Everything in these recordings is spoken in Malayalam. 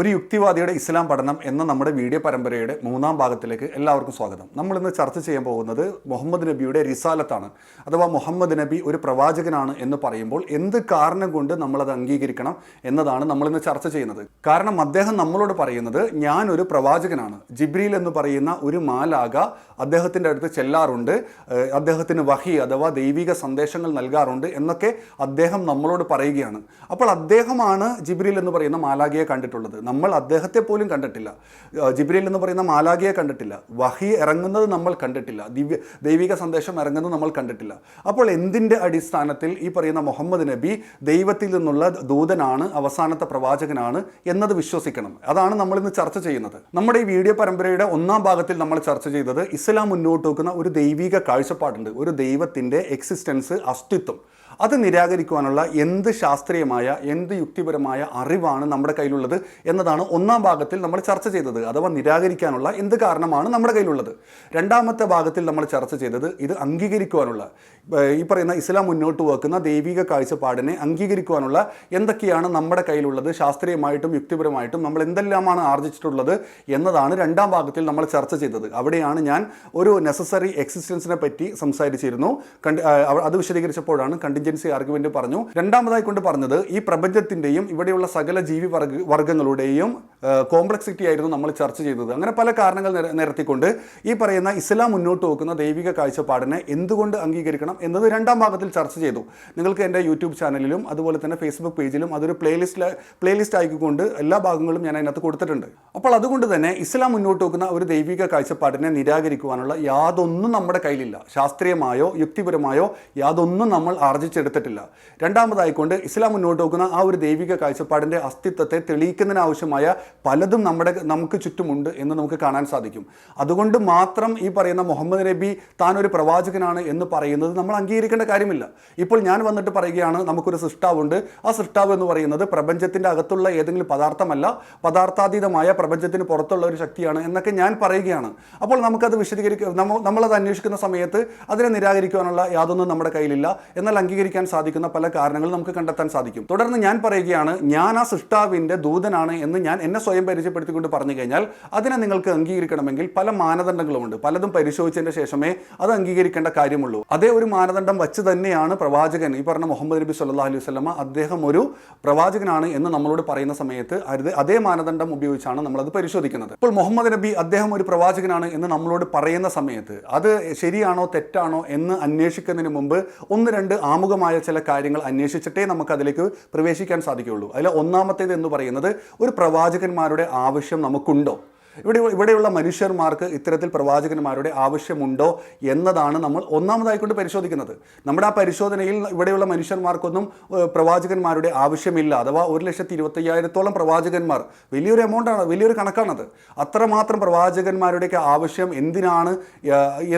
ഒരു യുക്തിവാദിയുടെ ഇസ്ലാം പഠനം എന്ന നമ്മുടെ വീഡിയോ പരമ്പരയുടെ മൂന്നാം ഭാഗത്തിലേക്ക് എല്ലാവർക്കും സ്വാഗതം. നമ്മൾ ഇന്ന് ചർച്ച ചെയ്യാൻ പോകുന്നത് മുഹമ്മദ് നബിയുടെ റിസാലത്താണ്. അഥവാ മുഹമ്മദ് നബി ഒരു പ്രവാചകനാണ് എന്ന് പറയുമ്പോൾ എന്ത് കാരണം കൊണ്ട് നമ്മളത് അംഗീകരിക്കണം എന്നതാണ് നമ്മൾ ഇന്ന് ചർച്ച ചെയ്യുന്നത്. കാരണം അദ്ദേഹം നമ്മളോട് പറയുന്നത് ഞാൻ ഒരു പ്രവാചകനാണ്. ജിബ്രീൽ എന്ന് പറയുന്ന ഒരു മാലാക അദ്ദേഹത്തിന്റെ അടുത്ത് ചെല്ലാറുണ്ട്. അദ്ദേഹത്തിന് വഹി അഥവാ ദൈവിക സന്ദേശങ്ങൾ നൽകാറുണ്ട് എന്നൊക്കെ അദ്ദേഹം നമ്മളോട് പറയുകയാണ്. അപ്പോൾ അദ്ദേഹമാണ് ജിബ്രീൽ എന്ന് പറയുന്ന മാലാകയെ കണ്ടിട്ടുള്ളത്. നമ്മൾ അദ്ദേഹത്തെ പോലും കണ്ടിട്ടില്ല. ജിബ്രീൽ എന്ന് പറയുന്ന മാലാഖിയെ കണ്ടിട്ടില്ല. വഹി ഇറങ്ങുന്നത് നമ്മൾ കണ്ടിട്ടില്ല. ദിവ്യ ദൈവിക സന്ദേശം ഇറങ്ങുന്നത് നമ്മൾ കണ്ടിട്ടില്ല. അപ്പോൾ എന്തിന്റെ അടിസ്ഥാനത്തിൽ ഈ പറയുന്ന മുഹമ്മദ് നബി ദൈവത്തിൽ നിന്നുള്ള ദൂതനാണ് അവസാനത്തെ പ്രവാചകനാണ് എന്നത് വിശ്വസിക്കണം. അതാണ് നമ്മൾ ഇന്ന് ചർച്ച ചെയ്യുന്നത്. നമ്മുടെ ഈ വീഡിയോ പരമ്പരയുടെ ഒന്നാം ഭാഗത്തിൽ നമ്മൾ ചർച്ച ചെയ്തത് ഇസ്ലാം മുന്നോട്ട് വെക്കുന്ന ഒരു ദൈവിക കാഴ്ചപ്പാടുണ്ട്. ഒരു ദൈവത്തിന്റെ എക്സിസ്റ്റൻസ് അസ്തിത്വം. അത് നിരാകരിക്കുവാനുള്ള എന്ത് ശാസ്ത്രീയമായ എന്ത് യുക്തിപരമായ അറിവാണ് നമ്മുടെ കയ്യിലുള്ളത് എന്നതാണ് ഒന്നാം ഭാഗത്തിൽ നമ്മൾ ചർച്ച ചെയ്തത്. അഥവാ നിരാകരിക്കാനുള്ള എന്ത് കാരണമാണ് നമ്മുടെ കയ്യിലുള്ളത്? രണ്ടാമത്തെ ഭാഗത്തിൽ നമ്മൾ ചർച്ച ചെയ്തത് ഇത് അംഗീകരിക്കുവാനുള്ള ഈ പറയുന്ന ഇസ്ലാം മുന്നോട്ട് വെക്കുന്ന ദൈവിക കാഴ്ചപ്പാടിനെ അംഗീകരിക്കുവാനുള്ള എന്തൊക്കെയാണ് നമ്മുടെ കയ്യിലുള്ളത്? ശാസ്ത്രീയമായിട്ടും യുക്തിപരമായിട്ടും നമ്മൾ എന്തെല്ലാമാണ് ആർജിച്ചിട്ടുള്ളത് എന്നതാണ് രണ്ടാം ഭാഗത്തിൽ നമ്മൾ ചർച്ച ചെയ്തത്. അവിടെയാണ് ഞാൻ ഒരു നെസസറി എക്സിസ്റ്റൻസിനെ പറ്റി സംസാരിച്ചിരുന്നു. കണ്ട് അത് വിശദീകരിച്ചപ്പോഴാണ് കണ്ടിൻജൻസി ആർഗ്യുമെന്റ് പറഞ്ഞു. രണ്ടാമതായി കൊണ്ട് പറഞ്ഞത് ഈ പ്രപഞ്ചത്തിന്റെയും ഇവിടെയുള്ള സകല ജീവി വർഗങ്ങളുടെയും കോംപ്ലക്സിറ്റി ആയിരുന്നു നമ്മൾ ചർച്ച ചെയ്തത്. അങ്ങനെ പല കാരണങ്ങൾ നിരത്തിക്കൊണ്ട് ഈ പറയുന്ന ഇസ്ലാം മുന്നോട്ട് വെക്കുന്ന ദൈവിക കാഴ്ചപ്പാടിനെ എന്തുകൊണ്ട് അംഗീകരിക്കണം എന്നത് രണ്ടാം ഭാഗത്തിൽ ചർച്ച ചെയ്തു. നിങ്ങൾക്ക് എന്റെ യൂട്യൂബ് ചാനലിലും അതുപോലെ തന്നെ ഫേസ്ബുക്ക് പേജിലും അതൊരു പ്ലേലിസ്റ്റ് പ്ലേലിസ്റ്റ് ആയിക്കൊണ്ട് എല്ലാ ഭാഗങ്ങളും ഞാൻ അതിനകത്ത് കൊടുത്തിട്ടുണ്ട്. അപ്പോൾ അതുകൊണ്ട് തന്നെ ഇസ്ലാം മുന്നോട്ട് വെക്കുന്ന ഒരു ദൈവിക കാഴ്ചപ്പാടിനെ നിരാകരിക്കുവാനുള്ള യാതൊന്നും നമ്മുടെ കയ്യിലില്ല. ശാസ്ത്രീയമായോ യുക്തിപരമായോ യാതൊന്നും നമ്മൾ ആർജിച്ചെടുത്തിട്ടില്ല രണ്ടാമതായിക്കൊണ്ട് ഇസ്ലാം മുന്നോട്ട് വെക്കുന്ന ആ ഒരു ദൈവിക കാഴ്ചപ്പാടിന്റെ അസ്തിത്വത്തെ തെളിയിക്കുന്നതിനാവശ്യമായ പലതും നമ്മുടെ നമുക്ക് ചുറ്റുമുണ്ട് എന്ന് നമുക്ക് കാണാൻ സാധിക്കും. അതുകൊണ്ട് മാത്രം ഈ പറയുന്ന മുഹമ്മദ് നബി താൻ ഒരു പ്രവാചകനാണ് എന്ന് പറയുന്നത് നമ്മൾ അംഗീകരിക്കേണ്ട കാര്യമില്ല. ഇപ്പോൾ ഞാൻ വന്നിട്ട് പറയുകയാണ് നമുക്കൊരു സൃഷ്ടാവുണ്ട്. ആ സൃഷ്ടാവ് എന്ന് പറയുന്നത് പ്രപഞ്ചത്തിന്റെ അകത്തുള്ള ഏതെങ്കിലും പദാർത്ഥമല്ല പദാർത്ഥാതീതമായ പ്രപഞ്ചത്തിന് പുറത്തുള്ള ഒരു ശക്തിയാണ് എന്നൊക്കെ ഞാൻ പറയുകയാണ്. അപ്പോൾ നമുക്കത് വിശദീകരിക്കുക നമ്മൾ നമ്മളത് അന്വേഷിക്കുന്ന സമയത്ത് അതിനെ നിരാകരിക്കുവാനുള്ള യാതൊന്നും നമ്മുടെ കയ്യിലില്ല. എന്നാൽ അംഗീകരിക്കാൻ സാധിക്കുന്ന പല കാരണങ്ങളും നമുക്ക് കണ്ടെത്താൻ സാധിക്കും. തുടർന്ന് ഞാൻ പറയുകയാണ് ഞാൻ ആ സൃഷ്ടാവിന്റെ ദൂതനാണ് എന്ന് ഞാൻ എന്നെ സ്വയം പരിചയപ്പെടുത്തിക്കൊണ്ട് പറഞ്ഞു കഴിഞ്ഞാൽ അതിനെ നിങ്ങൾക്ക് അംഗീകരിക്കണമെങ്കിൽ പല മാനദണ്ഡങ്ങളുമുണ്ട്. പലതും പരിശോധിച്ചതിന് ശേഷമേ അത് അംഗീകരിക്കേണ്ട കാര്യമുള്ളൂ. അതേ ഒരു മാനദണ്ഡം വച്ച് തന്നെയാണ് പ്രവാചകൻ ഈ പറഞ്ഞ മുഹമ്മദ് നബി സല്ലാ അലൈഹി വസ്ലമ അദ്ദേഹം ഒരു പ്രവാചകനാണ് എന്ന് നമ്മളോട് പറയുന്ന സമയത്ത് അത് അതേ മാനദണ്ഡം ഉപയോഗിച്ചാണ് നമ്മളത് പരിശോധിക്കുന്നത്. ഇപ്പോൾ മുഹമ്മദ് നബി അദ്ദേഹം ഒരു പ്രവാചകനാണ് എന്ന് നമ്മളോട് പറയുന്ന സമയത്ത് അത് ശരിയാണോ തെറ്റാണോ എന്ന് അന്വേഷിക്കുന്നതിന് മുമ്പ് ഒന്ന് രണ്ട് ആമുഖമായ ചില കാര്യങ്ങൾ അന്വേഷിച്ചിട്ടേ നമുക്ക് അതിലേക്ക് പ്രവേശിക്കാൻ സാധിക്കുകയുള്ളൂ. അതിൽ ഒന്നാമത്തേത് എന്ന് പറയുന്നത് ഒരു പ്രവാചകന്മാരുടെ ആവശ്യം നമുക്കുണ്ടോ? ഇവിടെ ഇവിടെയുള്ള മനുഷ്യന്മാർക്ക് ഇത്തരത്തിൽ പ്രവാചകന്മാരുടെ ആവശ്യമുണ്ടോ എന്നതാണ് നമ്മൾ ഒന്നാമതായിക്കൊണ്ട് പരിശോധിക്കുന്നത്. നമ്മുടെ ആ പരിശോധനയിൽ ഇവിടെയുള്ള മനുഷ്യന്മാർക്കൊന്നും പ്രവാചകന്മാരുടെ ആവശ്യമില്ല. അഥവാ ഒരു ലക്ഷത്തി ഇരുപത്തയ്യായിരത്തോളം പ്രവാചകന്മാർ. വലിയൊരു എമൗണ്ടാണ് വലിയൊരു കണക്കാണത്. അത്രമാത്രം പ്രവാചകന്മാരുടെയൊക്കെ ആവശ്യം എന്തിനാണ്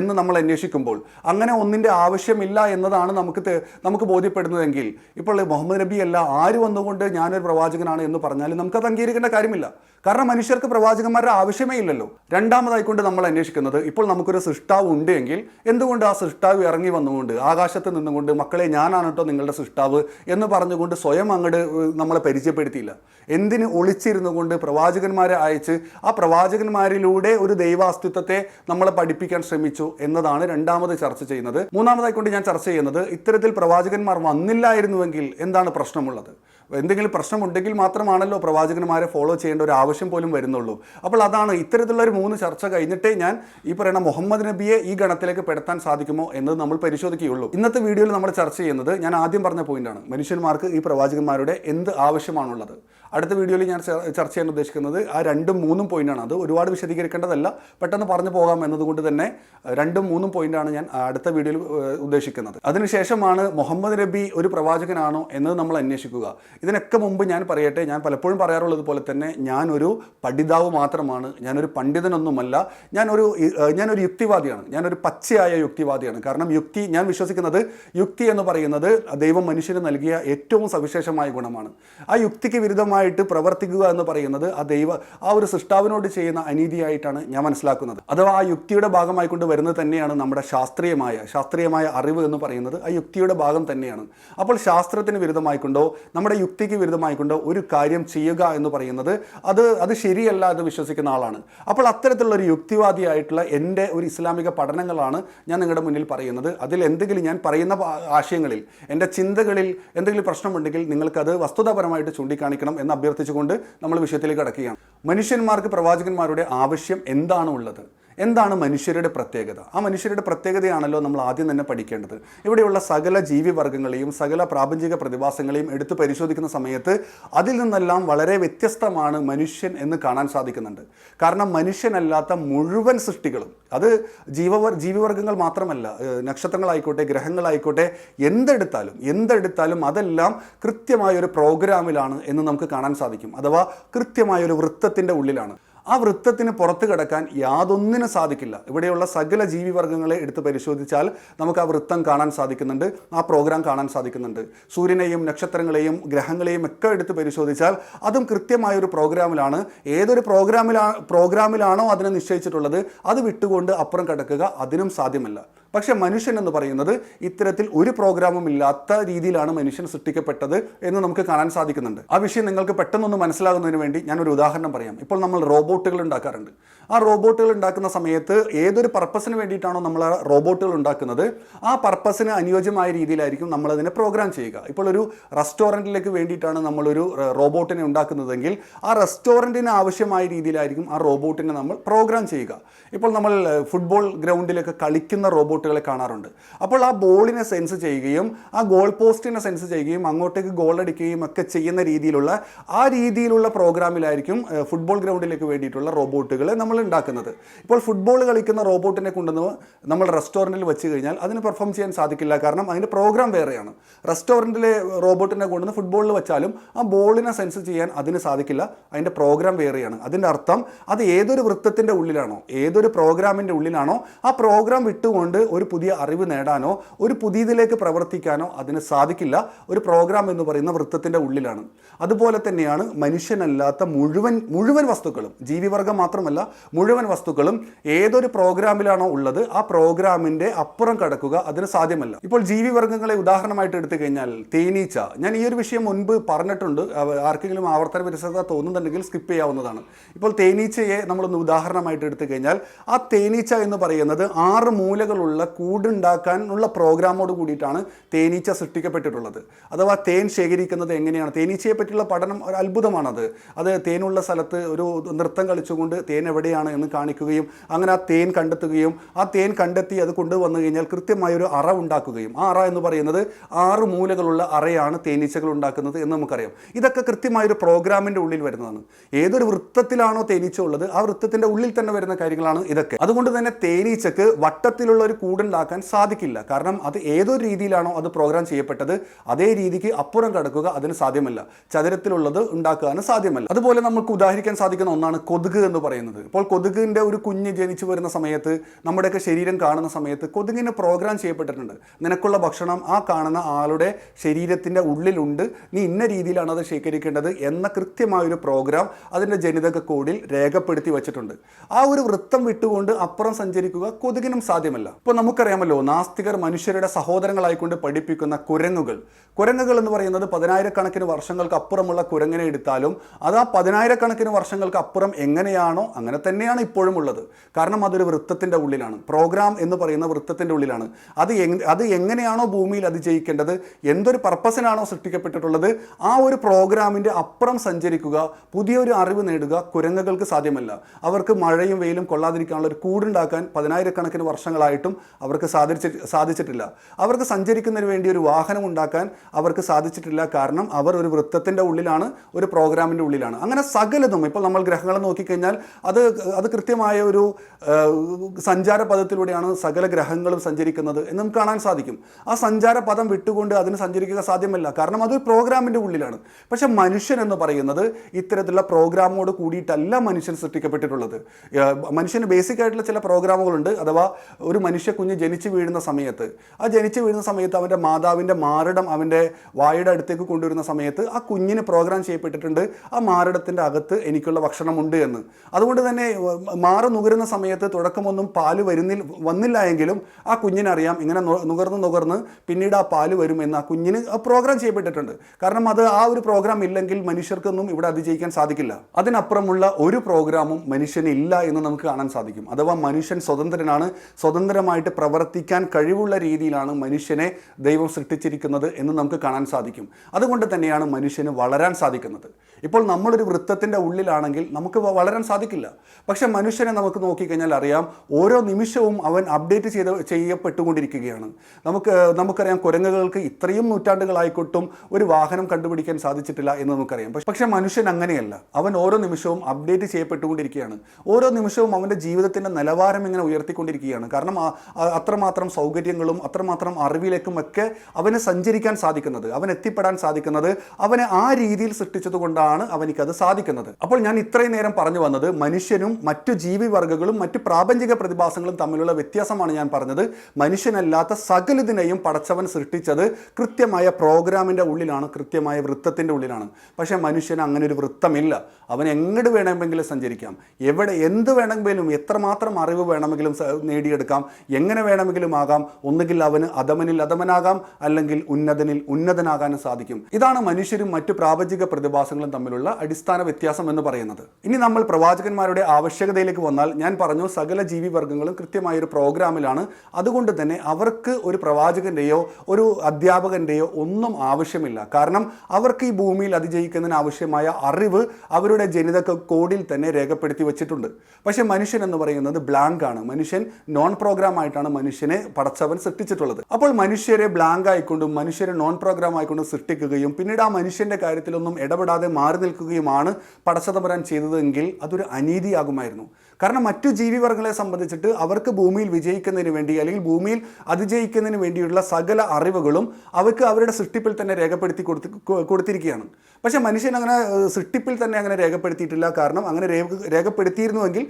എന്ന് നമ്മൾ അന്വേഷിക്കുമ്പോൾ അങ്ങനെ ഒന്നിന്റെ ആവശ്യമില്ല എന്നതാണ് നമുക്ക് നമുക്ക് ബോധ്യപ്പെടുന്നതെങ്കിൽ ഇപ്പോൾ മുഹമ്മദ് നബി അല്ല ആര് വന്നുകൊണ്ട് ഞാനൊരു പ്രവാചകനാണ് എന്ന് പറഞ്ഞാലും നമുക്കത് അംഗീകരിക്കേണ്ട കാര്യമില്ല. കാരണം മനുഷ്യർക്ക് പ്രവാചകന്മാരുടെ ആവശ്യമേ ഇല്ലല്ലോ. രണ്ടാമതായിക്കൊണ്ട് നമ്മൾ അന്വേഷിക്കുന്നത് ഇപ്പോൾ നമുക്കൊരു സൃഷ്ടാവ് ഉണ്ട് എങ്കിൽ എന്തുകൊണ്ട് ആ സൃഷ്ടാവ് ഇറങ്ങി വന്നുകൊണ്ട് ആകാശത്ത് നിന്നുകൊണ്ട് മക്കളെ ഞാനാണ് കേട്ടോ നിങ്ങളുടെ സൃഷ്ടാവ് എന്ന് പറഞ്ഞുകൊണ്ട് സ്വയം അങ്ങോട്ട് നമ്മളെ പരിചയപ്പെടുത്തിയില്ല. എന്തിന് ഒളിച്ചിരുന്നു കൊണ്ട് പ്രവാചകന്മാരെ അയച്ച് ആ പ്രവാചകന്മാരിലൂടെ ഒരു ദൈവാസ്തിത്വത്തെ നമ്മളെ പഠിപ്പിക്കാൻ ശ്രമിച്ചു എന്നതാണ് രണ്ടാമത് ചർച്ച ചെയ്യുന്നത്. മൂന്നാമതായിക്കൊണ്ട് ഞാൻ ചർച്ച ചെയ്യുന്നത് ഇത്തരത്തിൽ പ്രവാചകന്മാർ വന്നില്ലായിരുന്നുവെങ്കിൽ എന്താണ് പ്രശ്നമുള്ളത്? എന്തെങ്കിലും പ്രശ്നമുണ്ടെങ്കിൽ മാത്രമാണല്ലോ പ്രവാചകന്മാരെ ഫോളോ ചെയ്യേണ്ട ഒരു ആവശ്യം പോലും വരുന്നുള്ളൂ. അപ്പോൾ അതാണ് ഇത്തരത്തിലുള്ള ഒരു മൂന്ന് ചർച്ച കഴിഞ്ഞിട്ടേ ഞാൻ ഈ പറയുന്ന മുഹമ്മദ് നബിയെ ഈ ഗണത്തിലേക്ക് പെടുത്താൻ സാധിക്കുമോ എന്നത് നമ്മൾ പരിശോധിക്കുകയുള്ളൂ. ഇന്നത്തെ വീഡിയോയിൽ നമ്മൾ ചർച്ച ചെയ്യുന്നത് ഞാൻ ആദ്യം പറഞ്ഞ പോയിന്റാണ് മനുഷ്യന്മാർക്ക് ഈ പ്രവാചകന്മാരുടെ എന്ത് ആവശ്യമാണുള്ളത്? അടുത്ത വീഡിയോയിൽ ഞാൻ ചർച്ച ചെയ്യാൻ ഉദ്ദേശിക്കുന്നത് ആ രണ്ടും മൂന്നും പോയിന്റാണ് അത് ഒരുപാട് വിശദീകരിക്കേണ്ടതല്ല. പെട്ടെന്ന് പറഞ്ഞു പോകാം എന്നതുകൊണ്ട് തന്നെ രണ്ടും മൂന്നും പോയിന്റാണ് ഞാൻ അടുത്ത വീഡിയോയിൽ ഉദ്ദേശിക്കുന്നത്. അതിനുശേഷമാണ് മുഹമ്മദ് നബി ഒരു പ്രവാചകനാണോ എന്ന് നമ്മൾ അന്വേഷിക്കുക. ഇതിനൊക്കെ മുമ്പ് ഞാൻ പറയട്ടെ ഞാൻ പലപ്പോഴും പറയാറുള്ളത് പോലെ തന്നെ ഞാനൊരു പഠിതാവ് മാത്രമാണ് ഞാനൊരു പണ്ഡിതനൊന്നുമല്ല ഞാനൊരു ഞാനൊരു യുക്തിവാദിയാണ് ഞാനൊരു പച്ചയായ യുക്തിവാദിയാണ്. കാരണം യുക്തി ഞാൻ വിശ്വസിക്കുന്നത് യുക്തി എന്ന് പറയുന്നത് ദൈവം മനുഷ്യന് നൽകിയ ഏറ്റവും സവിശേഷമായ ഗുണമാണ്. ആ യുക്തിക്ക് വിരുദ്ധമായ യുക്തിപരമായിട്ട് പ്രവർത്തിക്കുക എന്ന് പറയുന്നത് ആ ദൈവ ആ ഒരു സൃഷ്ടാവിനോട് ചെയ്യുന്ന അനീതിയായിട്ടാണ് ഞാൻ മനസ്സിലാക്കുന്നത്. അഥവാ ആ യുക്തിയുടെ ഭാഗമായിക്കൊണ്ട് വരുന്നത് തന്നെയാണ് നമ്മുടെ ശാസ്ത്രീയമായ ശാസ്ത്രീയമായ അറിവ് എന്ന് പറയുന്നത് ആ യുക്തിയുടെ ഭാഗം തന്നെയാണ്. അപ്പോൾ ശാസ്ത്രത്തിന് വിരുദ്ധമായിക്കൊണ്ടോ നമ്മുടെ യുക്തിക്ക് വിരുദ്ധമായിക്കൊണ്ടോ ഒരു കാര്യം ചെയ്യുക എന്ന് പറയുന്നത് അത് അത് ശരിയല്ല എന്ന് വിശ്വസിക്കുന്ന ആളാണ്. അപ്പോൾ അത്തരത്തിലുള്ള ഒരു യുക്തിവാദിയായിട്ടുള്ള എന്റെ ഒരു ഇസ്ലാമിക പഠനങ്ങളാണ് ഞാൻ നിങ്ങളുടെ മുന്നിൽ പറയുന്നത്. അതിൽ എന്തെങ്കിലും ഞാൻ പറയുന്ന ആശയങ്ങളിൽ എന്റെ ചിന്തകളിൽ എന്തെങ്കിലും പ്രശ്നമുണ്ടെങ്കിൽ നിങ്ങൾക്കത് വസ്തുതാപരമായിട്ട് ചൂണ്ടിക്കാണിക്കണം എന്ന് അഭ്യർത്ഥിച്ചുകൊണ്ട് നമ്മൾ വിഷയത്തിലേക്ക് കടക്കുകയാണ്. മനുഷ്യന്മാർക്ക് പ്രവാചകന്മാരുടെ ആവശ്യം എന്താണ് ഉള്ളത് എന്താണ് മനുഷ്യരുടെ പ്രത്യേകത? ആ മനുഷ്യരുടെ പ്രത്യേകതയാണല്ലോ നമ്മൾ ആദ്യം തന്നെ പഠിക്കേണ്ടത്. ഇവിടെയുള്ള സകല ജീവിവർഗങ്ങളെയും സകല പ്രാപഞ്ചിക പ്രതിഭാസങ്ങളെയും എടുത്ത് പരിശോധിക്കുന്ന സമയത്ത് അതിൽ നിന്നെല്ലാം വളരെ വ്യത്യസ്തമാണ് മനുഷ്യൻ എന്ന് കാണാൻ സാധിക്കുന്നുണ്ട്. കാരണം മനുഷ്യനല്ലാത്ത മുഴുവൻ സൃഷ്ടികളും അത് ജീവവർ ജീവിവർഗങ്ങൾ മാത്രമല്ല നക്ഷത്രങ്ങളായിക്കോട്ടെ ഗ്രഹങ്ങളായിക്കോട്ടെ എന്തെടുത്താലും എന്തെടുത്താലും അതെല്ലാം കൃത്യമായ ഒരു പ്രോഗ്രാമിലാണ് എന്ന് നമുക്ക് കാണാൻ സാധിക്കും. അഥവാ കൃത്യമായ ഒരു വൃത്തത്തിന്റെ ഉള്ളിലാണ്. ആ വൃത്തത്തിന് പുറത്ത് കിടക്കാൻ യാതൊന്നിനും സാധിക്കില്ല. ഇവിടെയുള്ള സകല ജീവിവർഗങ്ങളെ എടുത്ത് പരിശോധിച്ചാൽ നമുക്ക് ആ വൃത്തം കാണാൻ സാധിക്കുന്നുണ്ട് ആ പ്രോഗ്രാം കാണാൻ സാധിക്കുന്നുണ്ട്. സൂര്യനെയും നക്ഷത്രങ്ങളെയും ഗ്രഹങ്ങളെയും ഒക്കെ എടുത്ത് പരിശോധിച്ചാൽ അതും കൃത്യമായ ഒരു പ്രോഗ്രാമിലാണ് ഏതൊരു പ്രോഗ്രാമിലാ പ്രോഗ്രാമിലാണോ അതിനെ നിശ്ചയിച്ചിട്ടുള്ളത് അത് വിട്ടുകൊണ്ട് അപ്പുറം കിടക്കുക അതിനും സാധ്യമല്ല. പക്ഷേ മനുഷ്യൻ എന്ന് പറയുന്നത് ഇത്തരത്തിൽ ഒരു പ്രോഗ്രാമും ഇല്ലാത്ത രീതിയിലാണ് മനുഷ്യൻ സൃഷ്ടിക്കപ്പെട്ടത് എന്ന് നമുക്ക് കാണാൻ സാധിക്കുന്നുണ്ട്. ആ വിഷയം നിങ്ങൾക്ക് പെട്ടെന്നൊന്ന് മനസ്സിലാകുന്നതിന് വേണ്ടി ഞാൻ ഒരു ഉദാഹരണം പറയാം. ഇപ്പോൾ നമ്മൾ റോബോട്ടുകൾ ഉണ്ടാക്കാറുണ്ട്. ആ റോബോട്ടുകൾ ഉണ്ടാക്കുന്ന സമയത്ത് ഏതൊരു പർപ്പസിന് വേണ്ടിയിട്ടാണോ നമ്മൾ റോബോട്ടുകൾ ഉണ്ടാക്കുന്നത്? ആ പർപ്പസിന് അനുയോജ്യമായ രീതിയിലായിരിക്കും നമ്മളതിനെ പ്രോഗ്രാം ചെയ്യുക. ഇപ്പോൾ ഒരു റെസ്റ്റോറന്റിലേക്ക് വേണ്ടിയിട്ടാണ് നമ്മളൊരു റോബോട്ടിനെ ഉണ്ടാക്കുന്നതെങ്കിൽ ആ റെസ്റ്റോറന്റിന് ആവശ്യമായ രീതിയിലായിരിക്കും ആ റോബോട്ടിനെ നമ്മൾ പ്രോഗ്രാം ചെയ്യുക. ഇപ്പോൾ നമ്മൾ ഫുട്ബോൾ ഗ്രൗണ്ടിലൊക്കെ കളിക്കുന്ന റോബോട്ടുകളെ കാണാറുണ്ട്. അപ്പോൾ ആ ബോളിനെ സെൻസ് ചെയ്യുകയും ആ ഗോൾ പോസ്റ്റിനെ സെൻസ് ചെയ്യുകയും അങ്ങോട്ടേക്ക് ഗോൾ അടിക്കുകയും ഒക്കെ ചെയ്യുന്ന രീതിയിലുള്ള ആ രീതിയിലുള്ള പ്രോഗ്രാമിലായിരിക്കും ഫുട്ബോൾ ഗ്രൗണ്ടിലേക്ക് വേണ്ടിയിട്ടുള്ള റോബോട്ടുകൾ നമ്മൾ ഉണ്ടാക്കുന്നത്. ഇപ്പോൾ ഫുട്ബോൾ കളിക്കുന്ന റോബോട്ടിനെ കൊണ്ടുവന്ന് നമ്മൾ റെസ്റ്റോറന്റിൽ വെച്ച് കഴിഞ്ഞാൽ അതിന് പെർഫോം ചെയ്യാൻ സാധിക്കില്ല. കാരണം അതിന്റെ പ്രോഗ്രാം വേറെയാണ്. റെസ്റ്റോറന്റിലെ റോബോട്ടിനെ കൊണ്ടുവന്ന് ഫുട്ബോളിൽ വെച്ചാലും ആ ബോളിനെ സെൻസ് ചെയ്യാൻ അതിന് സാധിക്കില്ല. അതിന്റെ പ്രോഗ്രാം വേറെയാണ്. അതിന്റെ അർത്ഥം അത് ഏതൊരു വൃത്തത്തിന്റെ ഉള്ളിലാണോ ഏതൊരു പ്രോഗ്രാമിന്റെ ഉള്ളിലാണോ ആ പ്രോഗ്രാം വിട്ടുകൊണ്ട് ഒരു പുതിയ അറിവ് നേടാനോ ഒരു പുതിയതിലേക്ക് പ്രവർത്തിക്കാനോ അതിന് സാധിക്കില്ല. ഒരു പ്രോഗ്രാം എന്ന് പറയുന്ന വൃത്തത്തിന്റെ ഉള്ളിലാണ്. അതുപോലെ തന്നെയാണ് മനുഷ്യനല്ലാത്ത മുഴുവൻ മുഴുവൻ വസ്തുക്കളും ജീവിവർഗം മാത്രമല്ല മുഴുവൻ വസ്തുക്കളും ഏതൊരു പ്രോഗ്രാമിലാണോ ഉള്ളത് ആ പ്രോഗ്രാമിന്റെ അപ്പുറം കടക്കുക അതിന് സാധ്യമല്ല. ഇപ്പോൾ ജീവിവർഗങ്ങളെ ഉദാഹരണമായിട്ട് എടുത്തു കഴിഞ്ഞാൽ തേനീച്ച ഞാൻ ഈ ഒരു വിഷയം മുൻപ് പറഞ്ഞിട്ടുണ്ട്. ആർക്കെങ്കിലും ആവർത്തന വിരസത തോന്നുന്നുണ്ടെങ്കിൽ സ്കിപ്പ് ചെയ്യാവുന്നതാണ്. ഇപ്പോൾ തേനീച്ചയെ നമ്മളൊന്ന് ഉദാഹരണമായിട്ട് എടുത്തു കഴിഞ്ഞാൽ ആ തേനീച്ച എന്ന് പറയുന്നത് ആറ് മൂലകളുള്ള കൂടുണ്ടാക്കാനുള്ള പ്രോഗ്രാമോട് കൂടിയിട്ടാണ് തേനീച്ച സൃഷ്ടിക്കപ്പെട്ടിട്ടുള്ളത്. അഥവാ തേൻ ശേഖരിക്കുന്നത് എങ്ങനെയാണ്? തേനീച്ചയെ പറ്റിയുള്ള പഠനം ഒരു അത്ഭുതമാണത്. അത് തേനുള്ള സ്ഥലത്ത് ഒരു നൃത്തം കളിച്ചുകൊണ്ട് തേൻ എവിടെയാണ് എന്ന് കാണിക്കുകയും അങ്ങനെ ആ തേൻ കണ്ടെത്തുകയും ആ തേൻ കണ്ടെത്തി അത് കൊണ്ടുവന്നു കഴിഞ്ഞാൽ കൃത്യമായ ഒരു അറ ഉണ്ടാക്കുകയും. ആ അറ എന്ന് പറയുന്നത് ആറ് മൂലകളുള്ള അറയാണ് തേനീച്ചകൾ ഉണ്ടാക്കുന്നത് എന്ന് നമുക്കറിയാം. ഇതൊക്കെ കൃത്യമായ ഒരു പ്രോഗ്രാമിന്റെ ഉള്ളിൽ വരുന്നതാണ്. ഏതൊരു വൃത്തത്തിലാണോ തേനീച്ച ഉള്ളത് ആ വൃത്തത്തിന്റെ ഉള്ളിൽ തന്നെ വരുന്ന കാര്യങ്ങളാണ് ഇതൊക്കെ. അതുകൊണ്ട് തന്നെ തേനീച്ചക്ക് വട്ടത്തിലുള്ള ഒരു കൂടുണ്ടാക്കാൻ സാധിക്കില്ല. കാരണം അത് ഏതൊരു രീതിയിലാണോ അത് പ്രോഗ്രാം ചെയ്യപ്പെട്ടത് അതേ രീതിക്ക് അപ്പുറം കടക്കുക അതിന് സാധ്യമല്ല. ചതുരത്തിലുള്ളത് ഉണ്ടാക്കാനും സാധ്യമല്ല. അതുപോലെ നമുക്ക് ഉദാഹരിക്കാൻ സാധിക്കുന്ന ഒന്നാണ് കൊതുക് എന്ന് പറയുന്നത്. ഇപ്പോൾ കൊതുകിന്റെ ഒരു കുഞ്ഞ് ജനിച്ചു വരുന്ന സമയത്ത് നമ്മുടെയൊക്കെ ശരീരം കാണുന്ന സമയത്ത് കൊതുകിന് പ്രോഗ്രാം ചെയ്യപ്പെട്ടിട്ടുണ്ട്. നിനക്കുള്ള ഭക്ഷണം ആ കാണുന്ന ആളുടെ ശരീരത്തിന്റെ ഉള്ളിലുണ്ട്. നീ ഇന്ന രീതിയിലാണ് അത് ശേഖരിക്കേണ്ടത് എന്ന കൃത്യമായൊരു പ്രോഗ്രാം അതിന്റെ ജനിതക കോഡിൽ രേഖപ്പെടുത്തി വെച്ചിട്ടുണ്ട്. ആ ഒരു വൃത്തം വിട്ടുകൊണ്ട് അപ്പുറം സഞ്ചരിക്കുക കൊതുകിനും സാധ്യമല്ല. ഇപ്പോൾ നമുക്കറിയാമല്ലോ നാസ്തികർ മനുഷ്യരുടെ സഹോദരങ്ങളായിക്കൊണ്ട് പഠിപ്പിക്കുന്ന കുരങ്ങുകൾ. കുരങ്ങുകൾ എന്ന് പറയുന്നത് പതിനായിരക്കണക്കിന് വർഷങ്ങൾക്ക് അപ്പുറമുള്ള കുരങ്ങിനെ എടുത്താലും അത് ആ പതിനായിരക്കണക്കിന് വർഷങ്ങൾക്ക് അപ്പുറം എങ്ങനെയാണോ അങ്ങനെ തന്നെയാണ് ഇപ്പോഴും ഉള്ളത്. കാരണം അതൊരു വൃത്തത്തിന്റെ ഉള്ളിലാണ്. പ്രോഗ്രാം എന്ന് പറയുന്ന വൃത്തത്തിന്റെ ഉള്ളിലാണ്. അത് അത് എങ്ങനെയാണോ ഭൂമിയിൽ അത് ജയിക്കേണ്ടത് എന്തൊരു പർപ്പസിനാണോ സൃഷ്ടിക്കപ്പെട്ടിട്ടുള്ളത് ആ ഒരു പ്രോഗ്രാമിന്റെ അപ്പുറം സഞ്ചരിക്കുക പുതിയൊരു അറിവ് നേടുക കുരങ്ങുകൾക്ക് സാധ്യമല്ല. അവർക്ക് മഴയും വെയിലും കൊള്ളാതിരിക്കാനുള്ള ഒരു കൂടുണ്ടാക്കാൻ പതിനായിരക്കണക്കിന് വർഷങ്ങളായിട്ടും അവർക്ക് സാധിച്ചി സാധിച്ചിട്ടില്ല. അവർക്ക് സഞ്ചരിക്കുന്നതിന് വേണ്ടി ഒരു വാഹനം ഉണ്ടാക്കാൻ അവർക്ക് സാധിച്ചിട്ടില്ല. കാരണം അവർ ഒരു വൃത്തത്തിന്റെ ഉള്ളിലാണ് ഒരു പ്രോഗ്രാമിന്റെ ഉള്ളിലാണ്. അങ്ങനെ സകലതും ഇപ്പോൾ നമ്മൾ ഗ്രഹങ്ങളെ നോക്കിക്കഴിഞ്ഞാൽ അത് അത് കൃത്യമായ ഒരു സഞ്ചാര പദത്തിലൂടെയാണ് സകല ഗ്രഹങ്ങളും സഞ്ചരിക്കുന്നത് എന്ന് നമുക്ക് കാണാൻ സാധിക്കും. ആ സഞ്ചാര പദം വിട്ടുകൊണ്ട് അതിന് സഞ്ചരിക്കുക സാധ്യമല്ല. കാരണം അതൊരു പ്രോഗ്രാമിന്റെ ഉള്ളിലാണ്. പക്ഷെ മനുഷ്യൻ എന്ന് പറയുന്നത് ഇത്തരത്തിലുള്ള പ്രോഗ്രാമോട് കൂടിയിട്ടല്ല മനുഷ്യൻ സൃഷ്ടിക്കപ്പെട്ടിട്ടുള്ളത്. മനുഷ്യന് ബേസിക് ആയിട്ടുള്ള ചില പ്രോഗ്രാമുകളുണ്ട്. അഥവാ ഒരു മനുഷ്യ കുഞ്ഞ് ജനിച്ചു വീഴുന്ന സമയത്ത് ആ ജനിച്ചു വീഴുന്ന സമയത്ത് അവന്റെ മാതാവിന്റെ മാറിടം അവന്റെ വായുടെ അടുത്തേക്ക് കൊണ്ടുവരുന്ന സമയത്ത് ആ കുഞ്ഞിന് പ്രോഗ്രാം ചെയ്യപ്പെട്ടിട്ടുണ്ട് ആ മാറിടത്തിന്റെ അകത്ത് എനിക്കുള്ള ഭക്ഷണമുണ്ട് എന്ന്. അതുകൊണ്ട് തന്നെ മാറ നുകരുന്ന സമയത്ത് തുടക്കമൊന്നും പാൽ വരുന്നിൽ വന്നില്ല എങ്കിലും ആ കുഞ്ഞിനറിയാം ഇങ്ങനെ നുകർന്ന് നുകർന്ന് പിന്നീട് ആ പാൽ വരുമെന്ന് ആ കുഞ്ഞിന് പ്രോഗ്രാം ചെയ്യപ്പെട്ടിട്ടുണ്ട്. കാരണം അത് ആ ഒരു പ്രോഗ്രാം ഇല്ലെങ്കിൽ മനുഷ്യർക്കൊന്നും ഇവിടെ അതിജയിക്കാൻ സാധിക്കില്ല. അതിനപ്പുറമുള്ള ഒരു പ്രോഗ്രാമും മനുഷ്യന് ഇല്ല എന്ന് നമുക്ക് കാണാൻ സാധിക്കും. അഥവാ മനുഷ്യൻ സ്വതന്ത്രനാണ് സ്വതന്ത്രമായിട്ട് പ്രവർത്തിക്കാൻ കഴിവുള്ള രീതിയിലാണ് മനുഷ്യനെ ദൈവം സൃഷ്ടിച്ചിരിക്കുന്നത് എന്ന് നമുക്ക് കാണാൻ സാധിക്കും. അതുകൊണ്ട് തന്നെയാണ് മനുഷ്യന് വളരാൻ സാധിക്കുന്നത്. ഇപ്പോൾ നമ്മളൊരു വൃത്തത്തിന്റെ ഉള്ളിലാണെങ്കിൽ നമുക്ക് വളരാൻ സാധിക്കില്ല. പക്ഷെ മനുഷ്യനെ നമുക്ക് നോക്കിക്കഴിഞ്ഞാൽ അറിയാം ഓരോ നിമിഷവും അവൻ അപ്ഡേറ്റ് ചെയ്ത് ചെയ്യപ്പെട്ടുകൊണ്ടിരിക്കുകയാണ്. നമുക്ക് നമുക്കറിയാം കുരങ്ങുകൾക്ക് ഇത്രയും നൂറ്റാണ്ടുകളായിക്കൊട്ടും ഒരു വാഹനം കണ്ടുപിടിക്കാൻ സാധിച്ചിട്ടില്ല എന്ന് നമുക്കറിയാം. പക്ഷെ- മനുഷ്യൻ അങ്ങനെയല്ല. അവൻ ഓരോ നിമിഷവും അപ്ഡേറ്റ് ചെയ്യപ്പെട്ടുകൊണ്ടിരിക്കുകയാണ്. ഓരോ നിമിഷവും അവന്റെ ജീവിതത്തിന്റെ നിലവാരം ഇങ്ങനെ ഉയർത്തിക്കൊണ്ടിരിക്കുകയാണ്. കാരണം അത്രമാത്രം സൗകര്യങ്ങളും അത്രമാത്രം അറിവിലേക്കും ഒക്കെ അവന് സഞ്ചരിക്കാൻ സാധിക്കുന്നത് അവൻ എത്തിപ്പെടാൻ സാധിക്കുന്നത് അവനെ ആ രീതിയിൽ സൃഷ്ടിച്ചതുകൊണ്ടാണ് അവനിക്കത് സാധിക്കുന്നത്. അപ്പോൾ ഞാൻ ഇത്രയും നേരം പറഞ്ഞു വന്നത് മനുഷ്യനും മറ്റു ജീവിവർഗങ്ങളും മറ്റു പ്രാപഞ്ചിക പ്രതിഭാസങ്ങളും തമ്മിലുള്ള വ്യത്യാസമാണ് ഞാൻ പറഞ്ഞത്. മനുഷ്യനല്ലാത്ത സകലതിനെയും പടച്ചവൻ സൃഷ്ടിച്ചത് കൃത്യമായ പ്രോഗ്രാമിന്റെ ഉള്ളിലാണ് കൃത്യമായ വൃത്തത്തിന്റെ ഉള്ളിലാണ്. പക്ഷേ മനുഷ്യന് അങ്ങനെ ഒരു വൃത്തമില്ല. അവൻ എങ്ങോട്ട് വേണമെങ്കിലും സഞ്ചരിക്കാം. എവിടെ എന്ത് വേണമെങ്കിലും എത്രമാത്രം അറിവ് വേണമെങ്കിലും നേടിയെടുക്കാം. എങ്ങനെ വേണമെങ്കിലും ആകാം. ഒന്നുകിൽ അവന് അധമനിൽ അധമനാകാം അല്ലെങ്കിൽ ഉന്നതനിൽ ഉന്നതനാകാനും സാധിക്കും. ഇതാണ് മനുഷ്യരും മറ്റു പ്രാപഞ്ചിക പ്രതിഭാസങ്ങളും തമ്മിലുള്ള അടിസ്ഥാന വ്യത്യാസം എന്ന് പറയുന്നത്. ഇനി നമ്മൾ പ്രവാചകന്മാരുടെ ആവശ്യകതയിലേക്ക് വന്നാൽ ഞാൻ പറഞ്ഞു സകല ജീവിവർഗങ്ങളും കൃത്യമായ ഒരു പ്രോഗ്രാമിലാണ്. അതുകൊണ്ട് തന്നെ അവർക്ക് ഒരു പ്രവാചകന്റെയോ ഒരു അധ്യാപകന്റെയോ ഒന്നും ആവശ്യമില്ല. കാരണം അവർക്ക് ഈ ഭൂമിയിൽ അതിജയിക്കുന്നതിന് ആവശ്യമായ അറിവ് അവരുടെ ജനിതക കോഡിൽ തന്നെ രേഖപ്പെടുത്തി വെച്ചിട്ടുണ്ട്. പക്ഷേ മനുഷ്യൻ എന്ന് പറയുന്നത് ബ്ലാങ്ക് ആണ്. മനുഷ്യൻ നോൺ പ്രോഗ്രാം ആയിട്ടാണ് മനുഷ്യനെ പടച്ചവൻ സൃഷ്ടിച്ചിട്ടുള്ളത്. അപ്പോൾ മനുഷ്യരെ ബ്ലാങ്ക് ആയിക്കൊണ്ടും മനുഷ്യരെ നോൺ പ്രോഗ്രാം ആയിക്കൊണ്ടും സൃഷ്ടിക്കുകയും പിന്നീട് ആ മനുഷ്യന്റെ കാര്യത്തിലൊന്നും ഇടപെടാതെ മാറി നിൽക്കുകയുമാണ് പടച്ചതമ്പരാൻ ചെയ്തതെങ്കിൽ അതൊരു അനീതിയാകുമായിരുന്നു. കാരണം മറ്റു ജീവിവർഗങ്ങളെ സംബന്ധിച്ചിട്ട് അവർക്ക് ഭൂമിയിൽ വിജയിക്കുന്നതിന് വേണ്ടി അല്ലെങ്കിൽ ഭൂമിയിൽ അതിജയിക്കുന്നതിന് വേണ്ടിയുള്ള സകല അറിവുകളും അവർക്ക് അവരുടെ സൃഷ്ടിപ്പിൽ തന്നെ രേഖപ്പെടുത്തി കൊടുത്ത് കൊടുത്തിരിക്കുകയാണ്. പക്ഷെ മനുഷ്യൻ അങ്ങനെ സൃഷ്ടിപ്പിൽ തന്നെ അങ്ങനെ രേഖപ്പെടുത്തിയിട്ടില്ല. കാരണം അങ്ങനെ രേഖ രേഖപ്പെടുത്തിയിരുന്നുവെങ്കിൽ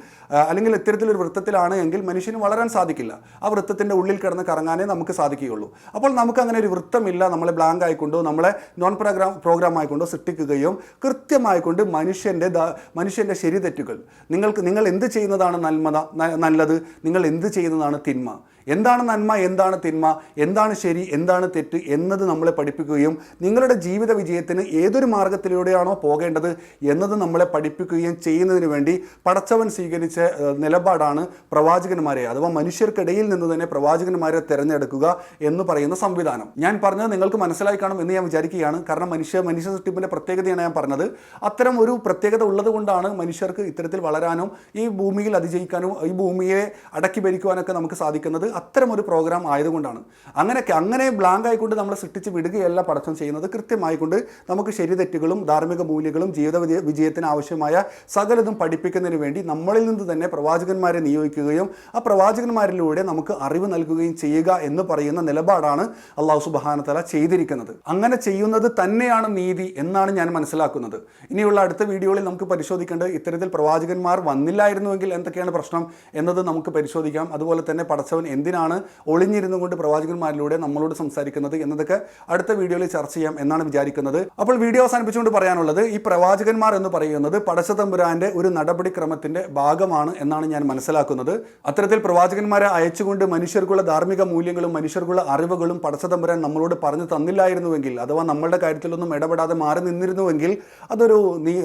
അല്ലെങ്കിൽ ഇത്തരത്തിലൊരു വൃത്തത്തിലാണ് എങ്കിൽ മനുഷ്യന് വളരാൻ സാധിക്കില്ല. ആ വൃത്തത്തിന്റെ ഉള്ളിൽ കിടന്ന് കറങ്ങാനേ നമുക്ക് സാധിക്കുകയുള്ളൂ. അപ്പോൾ നമുക്ക് അങ്ങനെ ഒരു വൃത്തമില്ല നമ്മളെ ബ്ലാങ്ക് ആയിക്കൊണ്ടോ നമ്മളെ നോൺ പ്രോഗ്രാം പ്രോഗ്രാം ആയിക്കൊണ്ടോ സൃഷ്ടിക്കുകയും കൃത്യമായിക്കൊണ്ട് മനുഷ്യന്റെ മനുഷ്യന്റെ ശരി തെറ്റുകൾ നിങ്ങൾക്ക് നിങ്ങൾ എന്ത് ചെയ്യുന്നതാണ് നന്മത നല്ലത്. നിങ്ങൾ എന്ത് ചെയ്യുന്നതാണ് തിന്മ. എന്താണ് നന്മ എന്താണ് തിന്മ എന്താണ് ശരി എന്താണ് തെറ്റ് എന്നത് നമ്മളെ പഠിപ്പിക്കുകയും നിങ്ങളുടെ ജീവിത വിജയത്തിന് ഏതൊരു മാർഗത്തിലൂടെയാണോ പോകേണ്ടത് എന്നത് നമ്മളെ പഠിപ്പിക്കുകയും ചെയ്യുന്നതിന് വേണ്ടി പടച്ചവൻ സ്വീകരിച്ച നിലപാടാണ് പ്രവാചകന്മാരെ അഥവാ മനുഷ്യർക്കിടയിൽ നിന്ന് തന്നെ പ്രവാചകന്മാരെ തിരഞ്ഞെടുക്കുക എന്ന് പറയുന്ന സംവിധാനം. ഞാൻ പറഞ്ഞത് നിങ്ങൾക്ക് മനസ്സിലായി കാണും എന്ന് ഞാൻ വിചാരിക്കുകയാണ്. കാരണം മനുഷ്യ മനുഷ്യ സൃഷ്ടിപ്പിന്റെ പ്രത്യേകതയാണ് ഞാൻ പറഞ്ഞത്. അത്തരം ഒരു പ്രത്യേകത ഉള്ളതുകൊണ്ടാണ് മനുഷ്യർക്ക് ഇത്തരത്തിൽ വളരാനും ഈ ഭൂമിയിൽ അതിജയിക്കാനും ഈ ഭൂമിയെ അടക്കി ഭരിക്കുവാനൊക്കെ നമുക്ക് സാധിക്കുന്നത്. അത്തരം ഒരു പ്രോഗ്രാം ആയതുകൊണ്ടാണ്. അങ്ങനെയൊക്കെ അങ്ങനെ ബ്ലാങ്ക് ആയിക്കൊണ്ട് നമ്മളെ സൃഷ്ടിച്ച് വിടുകയല്ല പടച്ചം ചെയ്യുന്നത്. കൃത്യമായിക്കൊണ്ട് നമുക്ക് ശരി തെറ്റുകളും ധാർമ്മിക മൂല്യങ്ങളും ജീവിത വിജയത്തിന് ആവശ്യമായ സകലതും പഠിപ്പിക്കുന്നതിന് വേണ്ടി നമ്മളിൽ നിന്ന് തന്നെ പ്രവാചകന്മാരെ നിയോഗിക്കുകയും ആ പ്രവാചകന്മാരിലൂടെ നമുക്ക് അറിവ് നൽകുകയും ചെയ്യുക എന്ന് പറയുന്ന നിലപാടാണ് അള്ളാഹു സുബാനത്തല ചെയ്തിരിക്കുന്നത്. അങ്ങനെ ചെയ്യുന്നത് തന്നെയാണ് നീതി എന്നാണ് ഞാൻ മനസ്സിലാക്കുന്നത്. ഇനിയുള്ള അടുത്ത വീഡിയോയിൽ നമുക്ക് പരിശോധിക്കേണ്ടത് ഇത്തരത്തിൽ പ്രവാചകന്മാർ വന്നില്ലായിരുന്നുവെങ്കിൽ എന്തൊക്കെയാണ് പ്രശ്നം എന്നത് നമുക്ക് പരിശോധിക്കാം. അതുപോലെ തന്നെ പടച്ചവൻ എന്തിനാണ് ഒളിഞ്ഞിരുന്നു കൊണ്ട് പ്രവാചകന്മാരിലൂടെ നമ്മളോട് സംസാരിക്കുന്നത് എന്നതൊക്കെ അടുത്ത വീഡിയോയിൽ ചർച്ച ചെയ്യാം എന്നാണ് വിചാരിക്കുന്നത്. അപ്പോൾ വീഡിയോ അവസാനിപ്പിച്ചുകൊണ്ട് പറയാനുള്ളത് ഈ പ്രവാചകന്മാർ എന്ന് പറയുന്നത് പടശതമ്പുരാന്റെ ഒരു നടപടിക്രമത്തിന്റെ ഭാഗമാണ് എന്നാണ് ഞാൻ മനസ്സിലാക്കുന്നത്. അത്തരത്തിൽ പ്രവാചകന്മാരെ അയച്ചുകൊണ്ട് മനുഷ്യർക്കുള്ള ധാർമ്മിക മൂല്യങ്ങളും മനുഷ്യർക്കുള്ള അറിവുകളും പടശതമ്പുരാൻ നമ്മളോട് പറഞ്ഞു തന്നില്ലായിരുന്നുവെങ്കിൽ അഥവാ നമ്മളുടെ കാര്യത്തിലൊന്നും ഇടപെടാതെ മാറി നിന്നിരുന്നുവെങ്കിൽ അതൊരു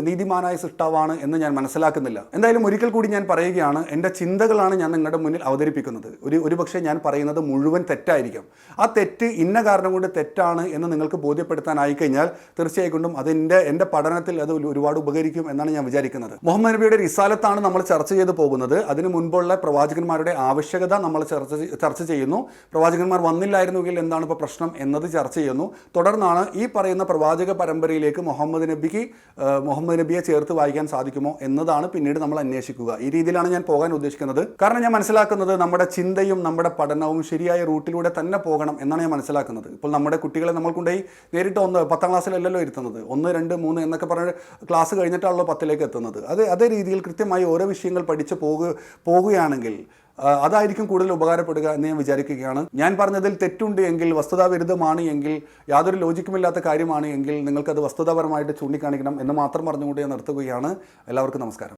നീതിമാനായ സൃഷ്ടാവാണ് എന്ന് ഞാൻ മനസ്സിലാക്കുന്നില്ല. എന്തായാലും ഒരിക്കൽ കൂടി ഞാൻ പറയുകയാണ് എന്റെ ചിന്തകളാണ് ഞാൻ നിങ്ങളുടെ മുന്നിൽ അവതരിപ്പിക്കുന്നത്. ഒരു ഒരു ഒരുപക്ഷെ ഞാൻ പറയുന്നത് മുഴുവൻ തെറ്റായിരിക്കും. ആ തെറ്റ് ഇന്ന കാരണം കൊണ്ട് തെറ്റാണ് എന്ന് നിങ്ങൾക്ക് ബോധ്യപ്പെടുത്താനായി കഴിഞ്ഞാൽ തീർച്ചയായിട്ടും അതിന്റെ എന്റെ പഠനത്തിൽ അത് ഒരു- ഒരുപാട് ഉപകരിക്കും എന്നാണ് ഞാൻ വിചാരിക്കുന്നത്. മുഹമ്മദ് നബിയുടെ റിസാലത്താണ് നമ്മൾ ചർച്ച ചെയ്തു പോകുന്നത്. അതിനു മുൻപുള്ള പ്രവാചകന്മാരുടെ ആവശ്യകത നമ്മൾ ചർച്ച ചർച്ച ചെയ്യുന്നു. പ്രവാചകന്മാർ വന്നില്ലായിരുന്നുവെങ്കിൽ എന്താണ് ഇപ്പോൾ പ്രശ്നം എന്നത് ചർച്ച ചെയ്യുന്നു. തുടർന്നാണ് ഈ പറയുന്ന പ്രവാചക പരമ്പരയിലേക്ക് മുഹമ്മദ് നബിക്ക് മുഹമ്മദ് നബിയെ ചേർത്ത് വായിക്കാൻ സാധിക്കുമോ എന്നതാണ് പിന്നീട് നമ്മൾ അന്വേഷിക്കുക. ഈ രീതിയിലാണ് ഞാൻ പോകാൻ ഉദ്ദേശിക്കുന്നത്. കാരണം ഞാൻ മനസ്സിലാക്കുന്നത് നമ്മുടെ ചിന്തയും നമ്മുടെ പഠനവും ശരിയായ റൂട്ടിലൂടെ തന്നെ പോകണം എന്നാണ് ഞാൻ മനസ്സിലാക്കുന്നത്. ഇപ്പോൾ നമ്മുടെ കുട്ടികളെ നമ്മൾ കൊണ്ടുപോയി നേരിട്ട് ഒന്ന് പത്താം ക്ലാസ്സിലല്ലല്ലോ ഇരുത്തുന്നത്. ഒന്ന് രണ്ട് മൂന്ന് എന്നൊക്കെ പറഞ്ഞ് ക്ലാസ് കഴിഞ്ഞിട്ടാണല്ലോ പത്തിലേക്ക് എത്തുന്നത്. അത് അതേ രീതിയിൽ കൃത്യമായി ഓരോ വിഷയങ്ങൾ പഠിച്ച് പോകുക പോകുകയാണെങ്കിൽ അതായിരിക്കും കൂടുതൽ ഉപകാരപ്പെടുക എന്ന് ഞാൻ വിചാരിക്കുകയാണ്. ഞാൻ പറഞ്ഞതിൽ തെറ്റുണ്ട് എങ്കിൽ വസ്തുതാവിരുദ്ധമാണ് എങ്കിൽ യാതൊരു ലോജിക്കുമില്ലാത്ത കാര്യമാണ് എങ്കിൽ നിങ്ങൾക്കത് വസ്തുതാപരമായിട്ട് ചൂണ്ടിക്കാണിക്കണം എന്ന് മാത്രം പറഞ്ഞുകൊണ്ട് ഞാൻ നിർത്തുകയാണ്. എല്ലാവർക്കും നമസ്കാരം.